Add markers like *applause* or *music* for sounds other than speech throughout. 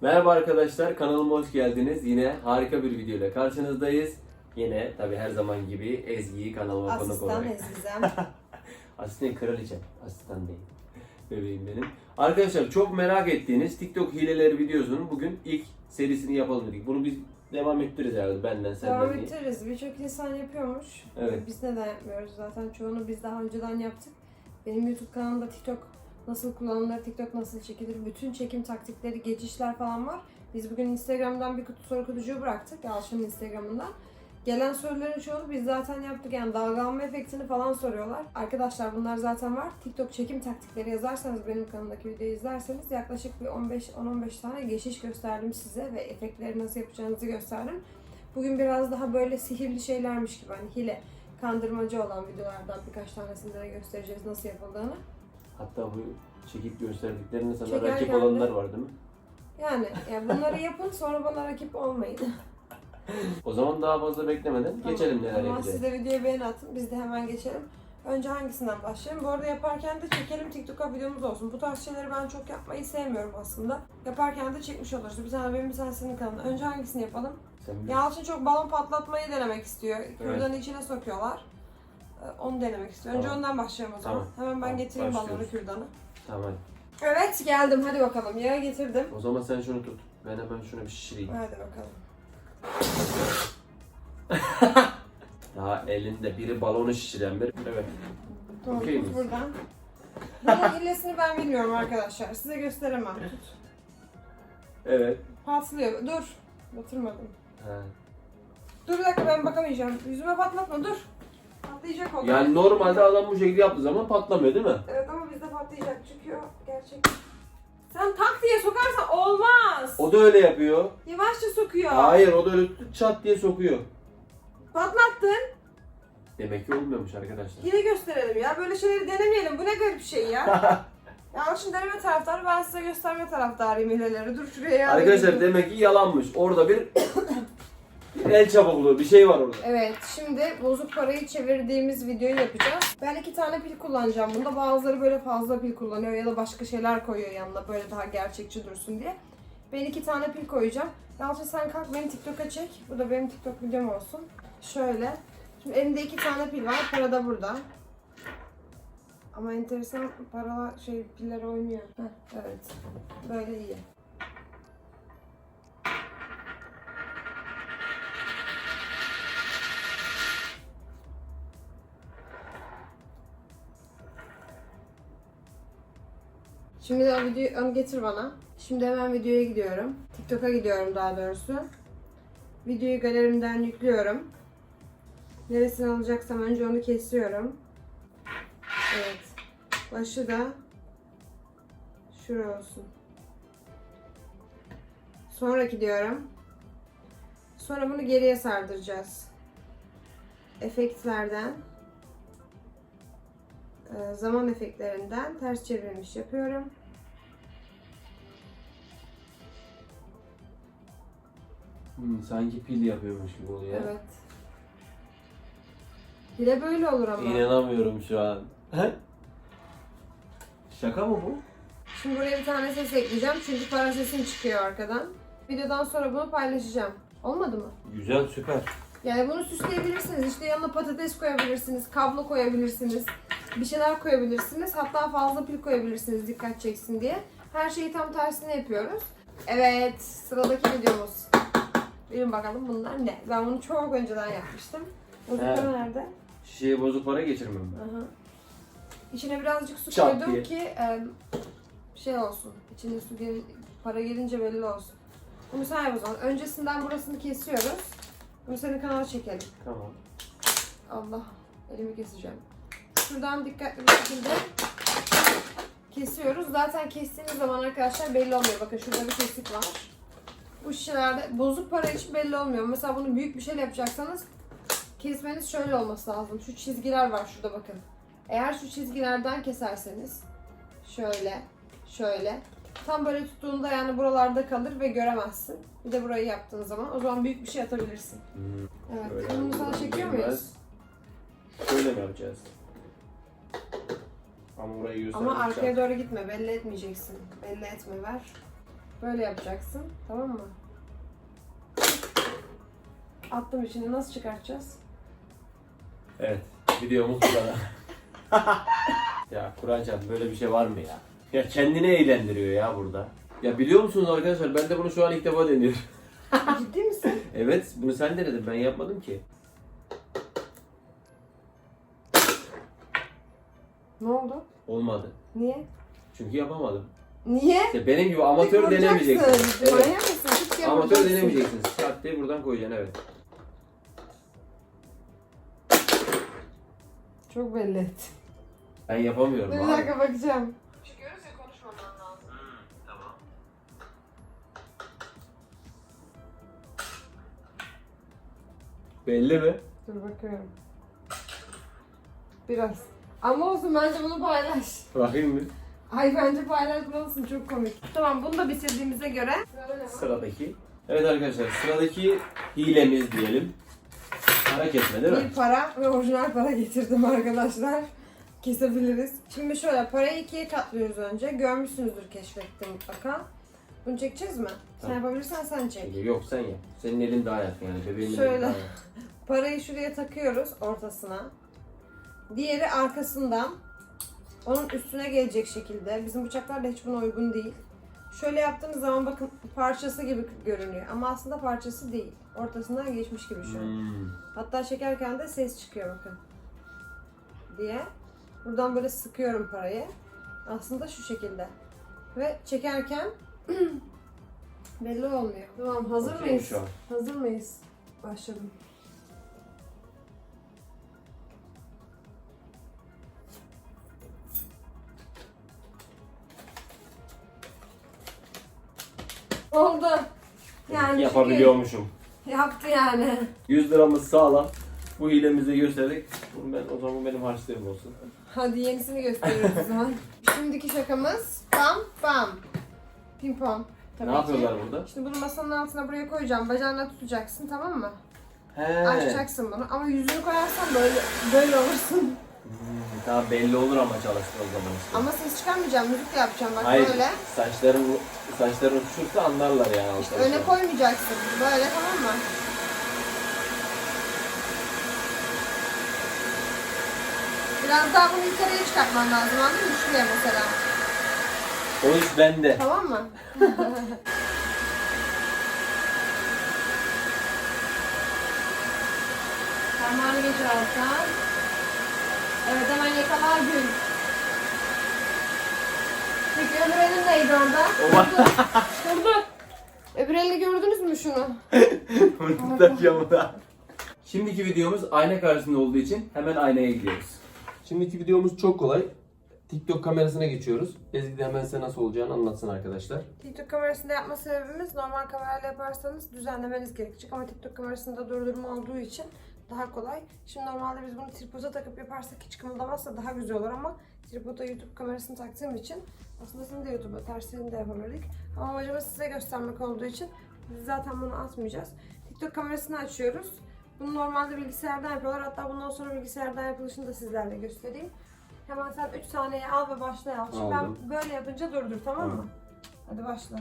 Merhaba arkadaşlar, kanalıma hoş geldiniz. Yine harika bir video ile karşınızdayız. Yine tabi her zaman gibi Ezgi'yi kanalıma konuk Asistan olarak. Ezgizem. *laughs* Asistan kraliçem, asistan değil. Bebeğim benim. Arkadaşlar çok merak ettiğiniz TikTok hileleri videosunun bugün ilk serisini yapalım dedik. Bunu biz devam ettiririz herhalde benden senden. Devam diye. ettiririz. Birçok insan yapıyormuş. Evet. Biz neden yapmıyoruz zaten? Çoğunu biz daha önceden yaptık. Benim YouTube kanalımda TikTok nasıl kullanılır, TikTok nasıl çekilir, bütün çekim taktikleri, geçişler falan var. Biz bugün Instagram'dan bir kutu soru kutucuğu bıraktık. Yalçın'ın Instagram'ından. Gelen soruların çoğunu biz zaten yaptık. Yani dalgalanma efektini falan soruyorlar. Arkadaşlar bunlar zaten var. TikTok çekim taktikleri yazarsanız benim kanalımdaki videoyu izlerseniz yaklaşık bir 15 10-15 tane geçiş gösterdim size ve efektleri nasıl yapacağınızı gösterdim. Bugün biraz daha böyle sihirli şeylermiş gibi hani hile, kandırmacı olan videolardan birkaç tanesini de göstereceğiz nasıl yapıldığını. Hatta bu çekip gösterdiklerinde sana Çekerken rakip de- olanlar var değil mi? Yani, yani bunları yapın sonra bana rakip olmayın. O zaman daha fazla beklemeden geçelim neler Ama yapacağız. siz de videoya beğeni atın biz de hemen geçelim. Önce hangisinden başlayalım? Bu arada yaparken de çekelim TikTok'a videomuz olsun. Bu tarz şeyleri ben çok yapmayı sevmiyorum aslında. Yaparken de çekmiş oluruz. Bir tane benim bir tane senin kanalına. Önce hangisini yapalım? Sen bir- Yalçın çok balon patlatmayı denemek istiyor. Kürdanı içine sokuyorlar. Ee, Onu denemek istiyor. Önce Tamam. ondan başlayalım o zaman. Tamam. Hemen ben Tamam, getireyim balonu başlıyoruz. kürdanı. Tamam. Evet geldim hadi bakalım. Yağı getirdim. O zaman sen şunu tut. Ben hemen şunu bir şişireyim. Hadi bakalım. *laughs* Daha elinde biri balonu şişiren bir. Evet. Tamam Okey tut miyiz? buradan. Bunun hilesini ben bilmiyorum arkadaşlar. Size gösteremem. Tut. Evet. Patlıyor. Dur. Batırmadım. Ha. Dur bir dakika ben bakamayacağım. Yüzüme patlatma dur. Patlayacak o. Yani normalde adam bu şekilde yaptığı zaman patlamıyor değil mi? Evet ama bizde patlayacak çünkü gerçek. Sen tak diye sokarsan olmaz. O da öyle yapıyor. Yavaşça sokuyor. Hayır o da öyle çat diye sokuyor. Patlattın. Demek ki olmuyormuş arkadaşlar. Hile gösterelim ya. Böyle şeyleri denemeyelim. Bu ne garip şey ya. *laughs* ya şimdi deneme taraftarı ben size gösterme taraftarıyım hileleri. Dur şuraya ya. Arkadaşlar demek ki yalanmış. Orada bir el çabukluğu bir şey var orada. Evet, şimdi bozuk parayı çevirdiğimiz videoyu yapacağız. Ben iki tane pil kullanacağım bunda. Bazıları böyle fazla pil kullanıyor ya da başka şeyler koyuyor yanına böyle daha gerçekçi dursun diye. Ben iki tane pil koyacağım. Yalçın sen kalk beni TikTok'a çek. Bu da benim TikTok videom olsun. Şöyle. Şimdi elimde iki tane pil var. Para da burada. Ama enteresan paralar şey piller oynuyor. Heh, evet. Böyle iyi. Şimdi de videoyu onu getir bana. Şimdi hemen videoya gidiyorum. TikTok'a gidiyorum daha doğrusu. Videoyu galerimden yüklüyorum. Neresini alacaksam önce onu kesiyorum. Evet. Başı da şura olsun. Sonraki diyorum. Sonra bunu geriye sardıracağız. Efektlerden zaman efektlerinden ters çevrilmiş yapıyorum. Hmm, sanki pil yapıyormuş gibi oluyor. Evet. De böyle olur ama. İnanamıyorum şu an. *laughs* Şaka mı bu? Şimdi buraya bir tane ses ekleyeceğim çünkü para sesim çıkıyor arkadan. Videodan sonra bunu paylaşacağım. Olmadı mı? Güzel süper. Yani bunu süsleyebilirsiniz. İşte yanına patates koyabilirsiniz, kablo koyabilirsiniz, bir şeyler koyabilirsiniz. Hatta fazla pil koyabilirsiniz dikkat çeksin diye. Her şeyi tam tersine yapıyoruz. Evet, sıradaki videomuz. Bilin bakalım bunlar ne? Ben bunu çok önceden yapmıştım. Bu Evet. nerede? Şişeye bozuk para geçirmem ben. Aha. İçine birazcık su Çat koydum diye. ki e, şey olsun. İçine su gel para gelince belli olsun. Bunu sen yap o zaman. Öncesinden burasını kesiyoruz. Bunu senin kanala çekelim. Tamam. Allah elimi keseceğim. Şuradan dikkatli bir şekilde kesiyoruz. Zaten kestiğimiz zaman arkadaşlar belli olmuyor. Bakın şurada bir kesik var. Bu şişelerde bozuk para için belli olmuyor. Mesela bunu büyük bir şeyle yapacaksanız kesmeniz şöyle olması lazım. Şu çizgiler var şurada bakın. Eğer şu çizgilerden keserseniz şöyle, şöyle tam böyle tuttuğunda yani buralarda kalır ve göremezsin. Bir de burayı yaptığın zaman o zaman büyük bir şey atabilirsin. Hmm, Evet. böyle Bunu sana çekiyor muyuz? Şöyle mi yapacağız? Ama burayı Ama arkaya doğru gitme. Belli etmeyeceksin. Belli etme ver. Böyle yapacaksın. Tamam mı? Attım içine. Nasıl çıkartacağız? Evet. Videomuz bu kadar. *laughs* ya Kur'ancan böyle bir şey var mı ya? Ya kendini eğlendiriyor ya burada. Ya biliyor musunuz arkadaşlar ben de bunu şu an ilk defa deniyorum. *laughs* Ciddi misin? Evet bunu sen denedin ben yapmadım ki. Ne oldu? Olmadı. Niye? Çünkü yapamadım. Niye? İşte benim gibi amatör Dik vuracaksın. denemeyeceksin. Evet. Manyak mısın? Amatör vuracaksın. denemeyeceksin. Şart diye buradan koyacaksın evet. Çok belli et. Ben yapamıyorum Dur bir abi. dakika bakacağım. Görürse konuşmaman lazım. Tamam. Belli mi? Dur bakıyorum. Biraz. Ama olsun bence bunu paylaş. Bakayım mı? Ay bence paylaşmalısın çok komik. Tamam bunu da bitirdiğimize göre. Sırada ne var? Sıradaki. Evet arkadaşlar sıradaki hilemiz diyelim. Para kesme değil mi? Bir para ve orijinal para getirdim arkadaşlar. Kesebiliriz. Şimdi şöyle parayı ikiye katlıyoruz önce. Görmüşsünüzdür keşfettim mutlaka. Bunu çekeceğiz mi? Sen Tamam. yapabilirsen sen çek. Yok sen yap. Senin elin daha yakın yani bebeğin Şöyle. daha *laughs* yakın. Parayı şuraya takıyoruz ortasına. Diğeri arkasından onun üstüne gelecek şekilde. Bizim bıçaklar da hiç buna uygun değil. Şöyle yaptığınız zaman bakın parçası gibi görünüyor ama aslında parçası değil. Ortasından geçmiş gibi şu an. Hmm. Hatta çekerken de ses çıkıyor bakın. Diye. Buradan böyle sıkıyorum parayı. Aslında şu şekilde. Ve çekerken *clears throat* belli olmuyor. Tamam hazır Okeyim mıyız? şu an. Hazır mıyız? Başladım. Oldu. Yani Yapabiliyormuşum. çünkü Yaptı yani. 100 liramız sağlam. Bu hilemizi gösterdik. Bunu ben o zaman benim harçlığım olsun. Hadi yenisini gösteriyoruz o zaman. *laughs* Şimdiki şakamız bam bam. Pimpon. Tabii ne ki. yapıyorlar burada? Şimdi bunu masanın altına buraya koyacağım. Bacağına tutacaksın tamam mı? He. Açacaksın bunu. Ama yüzünü koyarsan böyle böyle olursun. Tamam belli olur ama çalıştı o zaman işte. Ama ses çıkarmayacağım. Müzik de yapacağım. Bak Hayır. böyle. Saçların saçların uçursa anlarlar yani. İşte arkadaşlar. öne koymayacaksın. Böyle tamam mı? Biraz daha bunu yukarıya çıkartman lazım anladın mı? Şuraya mesela. O iş bende. Tamam mı? Parmağını geçir alttan. Evet hemen yakalar gül. Peki öbür elin neydi orada? O var. Durdu. Öbür elini gördünüz mü şunu? *laughs* Bunu da. Şimdiki videomuz ayna karşısında olduğu için hemen aynaya gidiyoruz. Şimdiki videomuz çok kolay. TikTok kamerasına geçiyoruz. Ezgi de hemen size nasıl olacağını anlatsın arkadaşlar. TikTok kamerasında yapma sebebimiz normal kamerayla yaparsanız düzenlemeniz gerekecek ama TikTok kamerasında durdurma olduğu için daha kolay. Şimdi normalde biz bunu tripoda takıp yaparsak hiç kımıldamazsa daha güzel olur ama tripoda YouTube kamerasını taktığım için aslında seni de YouTube'a tersini de yapabilirdik. Ama amacımız size göstermek olduğu için biz zaten bunu atmayacağız. TikTok kamerasını açıyoruz. Bunu normalde bilgisayardan yapıyorlar. Hatta bundan sonra bilgisayardan yapılışını da sizlerle göstereyim. Hemen sen 3 saniye al ve başla Aldım. ben böyle yapınca durdur tamam mı? Hadi başla.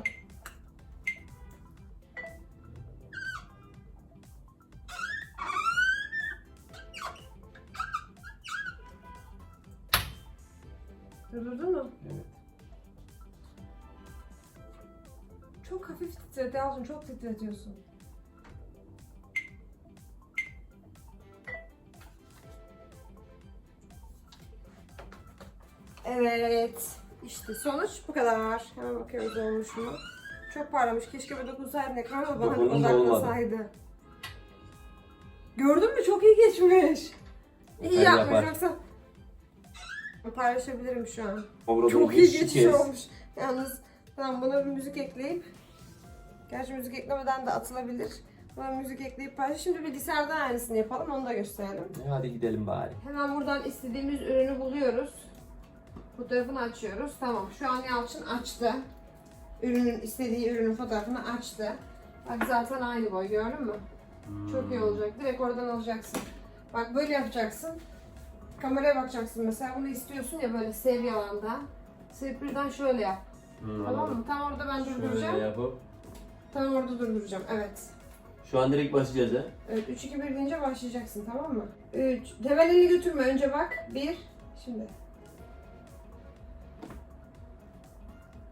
Durdurdun mu? Evet. Çok hafif titret Yalçın, çok titretiyorsun. Evet. İşte sonuç bu kadar. Hemen bakıyoruz olmuş mu? Çok parlamış. Keşke bir dokunsaydın ekrana da bana odaklasaydı. Gördün mü? Çok iyi geçmiş. İyi Hadi yapmış yapar. yoksa... Paylaşabilirim şu an. Burada Çok iyi geçiş kez. olmuş. Yalnız tamam buna bir müzik ekleyip Gerçi müzik eklemeden de atılabilir. Buna müzik ekleyip paylaş. Şimdi bilgisayardan aynısını yapalım onu da gösterelim. E, Hadi gidelim bari. Hemen buradan istediğimiz ürünü buluyoruz. Fotoğrafını açıyoruz. Tamam şu an Yalçın açtı. Ürünün istediği ürünün fotoğrafını açtı. Bak zaten aynı boy gördün mü? Çok iyi olacak. Direkt oradan alacaksın. Bak böyle yapacaksın. Kameraya bakacaksın mesela. Bunu istiyorsun ya böyle sev yalanda. Sevip birden şöyle yap. Tamam mı? Tam orada ben Şöyle durduracağım. yapıp. Tam orada durduracağım. Evet. Şu an direkt başlayacağız ha. Evet 3 2 1 deyince başlayacaksın tamam mı? 3 Hemen elini götürme önce bak. 1 Şimdi.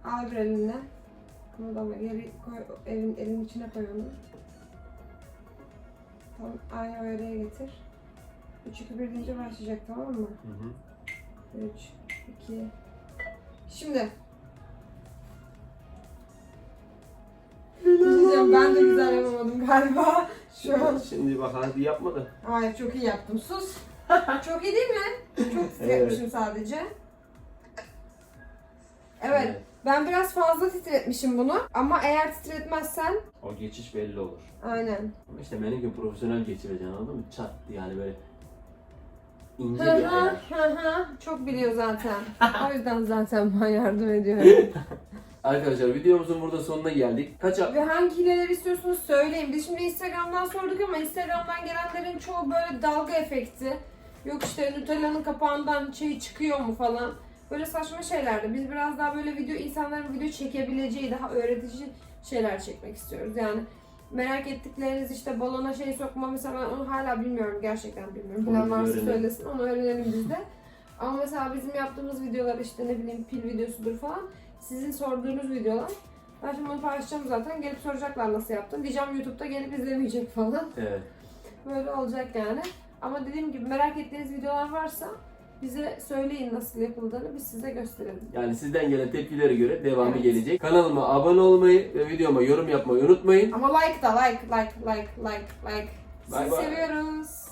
Al bir elinle. Bunu da ama geri koy, elin, elin içine koy onu. Tamam, aynı o yere getir. 3 2 1 deyince başlayacak tamam mı? Hı hı. 3 2 Şimdi. Diyeceğim ben de güzel yapamadım galiba. *laughs* Şu an. Şimdi bak hadi yapma da. Hayır çok iyi yaptım. Sus. *laughs* çok iyi değil mi? Çok titretmişim sadece. Evet. Ben biraz fazla titretmişim bunu. Ama eğer titretmezsen O geçiş belli olur. aynen. Ama işte benimki profesyonel geçireceksin anladın mı? Çat yani böyle ince bir ayar. Çok biliyor zaten. *laughs* o yüzden zaten ben yardım ediyorum. *laughs* Arkadaşlar videomuzun burada sonuna geldik. Kaç Ve hangi hileleri istiyorsunuz söyleyin. Biz şimdi Instagram'dan sorduk ama Instagram'dan gelenlerin çoğu böyle dalga efekti. Yok işte Nutella'nın kapağından şey çıkıyor mu falan. Böyle saçma şeylerdi. Biz biraz daha böyle video insanların video çekebileceği daha öğretici şeyler çekmek istiyoruz. Yani merak ettikleriniz işte balona şey sokma mesela ben onu hala bilmiyorum gerçekten bilmiyorum. Bilen varsa öğrenelim. söylesin onu öğrenelim biz de. Ama mesela bizim yaptığımız videolar işte ne bileyim pil videosudur falan. Sizin sorduğunuz videolar. Ben şimdi onu paylaşacağım zaten. Gelip soracaklar nasıl yaptın. Diyeceğim YouTube'da gelip izlemeyecek falan. Evet. Böyle olacak yani. Ama dediğim gibi merak ettiğiniz videolar varsa bize söyleyin nasıl yapıldığını biz size gösterelim. Yani sizden gelen tepkilere göre devamı Evet. gelecek. Kanalıma abone olmayı ve videoma yorum yapmayı unutmayın. Ama like da like like like like like. Bye Sizi bye. seviyoruz.